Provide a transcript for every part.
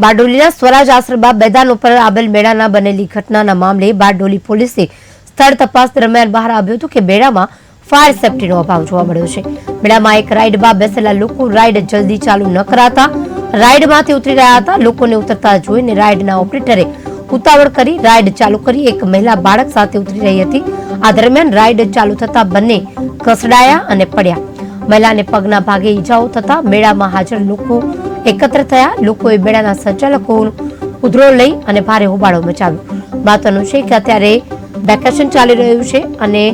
બારડોલીના સ્વરાજ આશ્રમમાં મેદાન ઉપર આવેલ મેળાના બનેલી ઘટનાના મામલે બારડોલી પોલીસે સ્થળ તપાસ દરમિયાન બહાર આવ્યું હતું કે મેળામાં ફાયર સેફટીનો અભાવ જોવા મળ્યો છે. મેળામાં એક રાઇડમાં બેસેલા લોકો રાઇડ જલ્દી ચાલુ ન કરાતા રાઇડમાંથી ઉતરી રહ્યા હતા. લોકોને ઉતરતા જોઈને રાઇડના ઓપરેટરે ઉતાવળ કરી રાઇડ ચાલુ કરી. એક મહિલા બાળક સાથે ઉતરી રહી હતી. આ દરમિયાન રાઇડ ચાલુ થતા બંને ઘસડાયા અને પડ્યા. મહિલાને પગના ભાગે ઈજાઓ થતા મેળામાં હાજર લોકો એકત્ર થયા લોકોએ મેળાના સંચાલકો ઉધરો લઈ અને ભારે હોબાળો મચાવ્યો. મહત્વનું છે કે અત્યારે વેકેશન ચાલી રહ્યું છે અને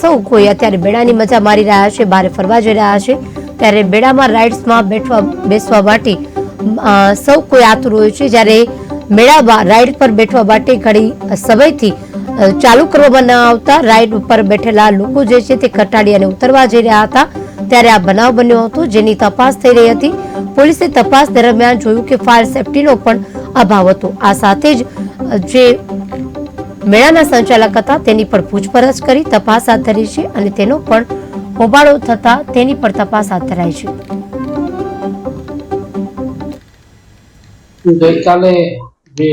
સૌ કોઈ અત્યારે મેળાની મજા મારી રહ્યા છે, બહાર ફરવા જઈ રહ્યા છે. ત્યારે મેળામાં રાઇડ્સમાં બેઠવા, બેસવા માટે સૌ કોઈ આતુર હોય છે. જ્યારે મેળામાં રાઇડ પર બેઠવા માટે ઘણી સમયથી ચાલુ કરવામાં ન આવતા રાઇડ ઉપર બેઠેલા લોકો જે છે તે કટાડી અને ઉતરવા જઈ રહ્યા હતા. ત્યારે આ બનાવ બન્યો હતો જેની તપાસ થઈ રહી હતી. પોલીસે તપાસ દરમિયાન જોયું કે ફાયર સેફટીનો પણ અભાવ હતો. આ સાથે જ, જે મેળાના સંચાલક હતા તેની પણ પૂછપરછ કરી તપાસ હાથ ધરી છે અને તેનો પણ હોબાળો થતા તેની પર તપાસ હાથ ધરાઈ છે. ગઈકાલે જે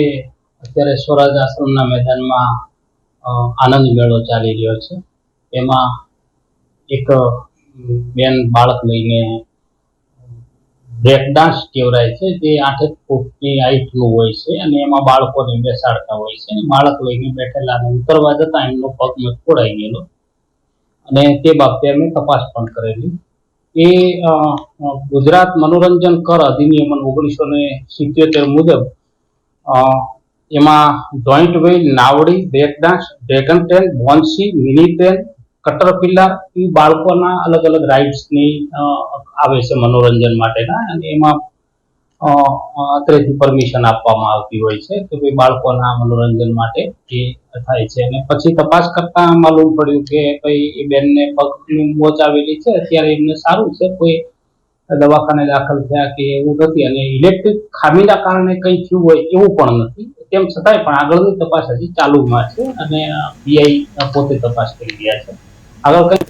અત્યારે સ્વરાજ આશ્રમના મેદાનમાં આનંદ મેળો ચાલી રહ્યો છે. એમાં એક બેન બાળક લઈને બ્રેક કેવરાય છે, જે આઠેક ફૂટની હાઈટનું હોય છે અને એમાં બાળકોને બેસાડતા હોય છે. બાળક લઈને બેઠેલા ઉતરવા જતા એમનો પગ મચકોડાઈ ગયેલો. અને તે બાબતે અમે તપાસ પણ કરેલી. એ ગુજરાત મનોરંજન કર અધિનિયમ ઓગણીસો ને સિત્યોતેર મુજબ એમાં giant wheel નાવડી break dance dragon train bouncy mini train caterpillar એ બાળકોના અલગ અલગ રાઇડ્સની આવે છે મનોરંજન માટેના. અને એમાં અત્રેથી પરમિશન આપવામાં આવતી હોય છે કે ભાઈ બાળકોના મનોરંજન માટે એ થાય છે. અને પછી તપાસ કરતા માલુમ પડ્યું કે ભાઈ એ બેનને પગની મોચ આવેલી છે. અત્યારે એમને સારું છે. કોઈ દવાખાને દાખલ થયા કે એવું નથી. અને ઇલેક્ટ્રિક ખામીના કારણે કંઈ થયું હોય એવું પણ નથી. તેમ છતાંય પણ આગળની તપાસ હજી ચાલુમાં છે. અને પીઆઈ પોતે તપાસ કરી રહ્યા છે. આગળ કંઈ